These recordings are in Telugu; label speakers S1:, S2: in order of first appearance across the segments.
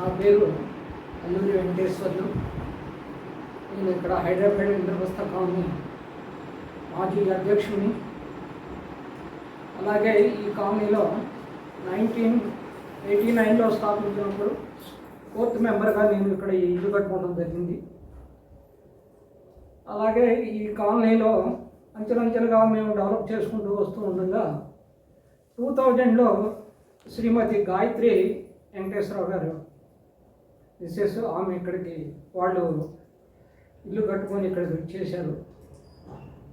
S1: నా పేరు అల్లూరి వెంకటేశ్వర్లు. నేను ఇక్కడ హైదరాబాద్ ఇంద్రప్రస్థ కాలనీ మాజీ అధ్యక్షుడిని అలాగే ఈ కాలనీలో నైన్టీన్ ఎయిటీ నైన్లో స్థాపించినప్పుడు ఫోర్త్ మెంబర్గా నేను ఇక్కడ ఈ ఇల్లు కట్టుకోవడం జరిగింది. అలాగే ఈ కాలనీలో అంచెలంచెలుగా మేము డెవలప్ చేసుకుంటూ వస్తూ ఉండగా టూ థౌజండ్లో శ్రీమతి గాయత్రి వెంకటేశ్వరరావు గారు మిస్సెస్ ఆమె ఇక్కడికి వాళ్ళు ఇల్లు కట్టుకొని ఇక్కడికి వచ్చేసారు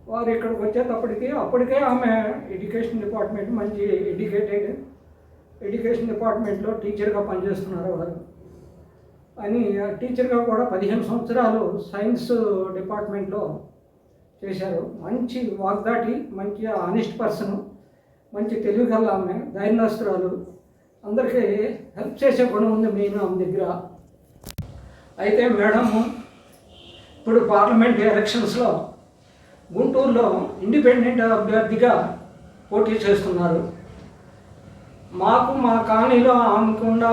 S1: వారు ఇక్కడికి వచ్చేటప్పటికి అప్పటికే ఆమె ఎడ్యుకేషన్ డిపార్ట్మెంట్ మంచి ఎడ్యుకేటెడ్ ఎడ్యుకేషన్ డిపార్ట్మెంట్లో టీచర్గా పనిచేస్తున్నారు వారు. అని ఆ టీచర్గా కూడా పదిహేను సంవత్సరాలు సైన్స్ డిపార్ట్మెంట్లో చేశారు. మంచి వాగ్దాటి మంచి ఆనెస్ట్ పర్సన్ మంచి తెలివిగల ఆమె ధైర్యస్తురాలు అందరికీ హెల్ప్ చేసే గుణం ఉంది మెయిన్ ఆమె దగ్గర. అయితే మేడం ఇప్పుడు పార్లమెంట్ ఎలక్షన్స్లో గుంటూరులో ఇండిపెండెంట్ అభ్యర్థిగా పోటీ చేస్తున్నారు. మాకు మా కాలనీలో ఆమెకున్న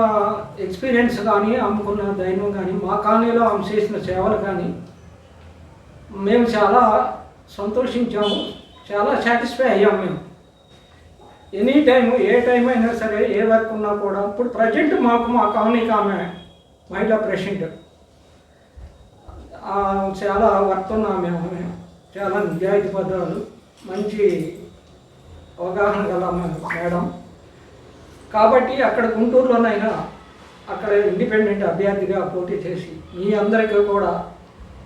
S1: ఎక్స్పీరియన్స్ కానీ ఆమెకున్న దైన్యం కానీ మా కాలనీలో ఆమె చేసిన సేవలు కానీ మేము చాలా సంతోషించాము చాలా సాటిస్ఫై అయ్యాము మేము. ఎనీ టైం ఏ టైం అయినా సరే ఏ వర్క్ ఉన్నా కూడా ఇప్పుడు ప్రజెంట్ మాకు మా కాలనీకి ఆమె మహిళా ప్రెసిడెంట్. చాలా వర్తున్నాం మేము. మేము ఆమె చాలా నిజాయితీ పదాలు మంచి అవగాహన గల మేము మేడం. కాబట్టి అక్కడ గుంటూరులోనైనా అక్కడ ఇండిపెండెంట్ అభ్యర్థిగా పోటీ చేసి మీ అందరికీ కూడా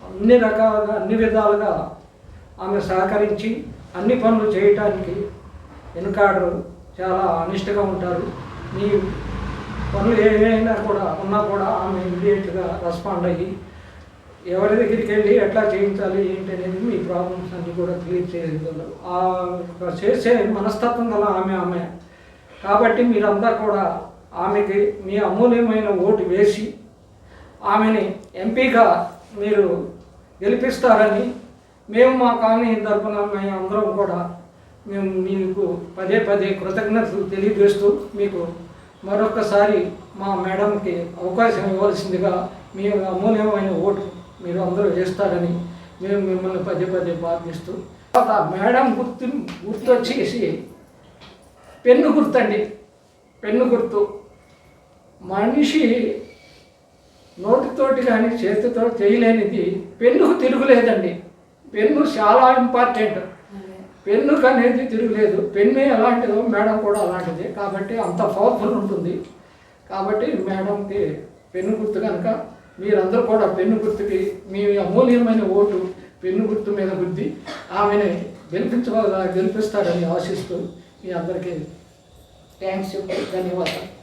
S1: అన్ని రకాలుగా అన్ని విధాలుగా ఆమె సహకరించి అన్ని పనులు చేయటానికి వెనుకాడరు. చాలా అనిష్టగా ఉంటారు. మీ పనులు ఏమైనా కూడా ఉన్నా కూడా ఆమె ఇమీడియట్గా రెస్పాండ్ అయ్యి ఎవరి దగ్గరికి వెళ్ళి ఎట్లా చేయించాలి ఏంటి అనేది మీ ప్రాబ్లమ్స్ అన్ని కూడా క్లియర్ చేయగలరు ఆ చేసే మనస్తత్వం గల ఆమె ఆమె. కాబట్టి మీరంతా కూడా ఆమెకి మీ అమూల్యమైన ఓటు వేసి ఆమెని ఎంపీగా మీరు గెలిపిస్తారని మేము మా కాలనీ తరఫున మేము అందరం కూడా మేము మీకు పదే పదే కృతజ్ఞతలు తెలియజేస్తూ మీకు మరొకసారి మా మేడంకి అవకాశం ఇవ్వాల్సిందిగా మీ అమూల్యమైన ఓటు మీరు అందరూ వేస్తారని మేము మిమ్మల్ని పదే పదే ప్రార్థిస్తూ తర్వాత మేడం గుర్తు గుర్తు వచ్చేసి పెన్ను గుర్తండి. పెన్ను గుర్తు. మనిషి నోటితోటి కానీ చేతితో చేయలేనిది పెన్నుకు తిరుగులేదండి. పెన్ను చాలా ఇంపార్టెంట్. పెన్నుకు అనేది తిరుగులేదు. పెన్ను ఎలాంటిదో మేడం కూడా అలాంటిది. కాబట్టి అంత పవర్ఫుల్ ఉంటుంది. కాబట్టి మేడంకి పెన్ను గుర్తు కనుక మీరందరూ కూడా పెన్ను గుర్తుకి మీ అమూల్యమైన ఓటు పెన్ను గుర్తు మీద గుద్ది ఆమెని గెలిపించ గెలిపిస్తారని ఆశిస్తూ మీ అందరికీ థ్యాంక్స్ ధన్యవాదాలు.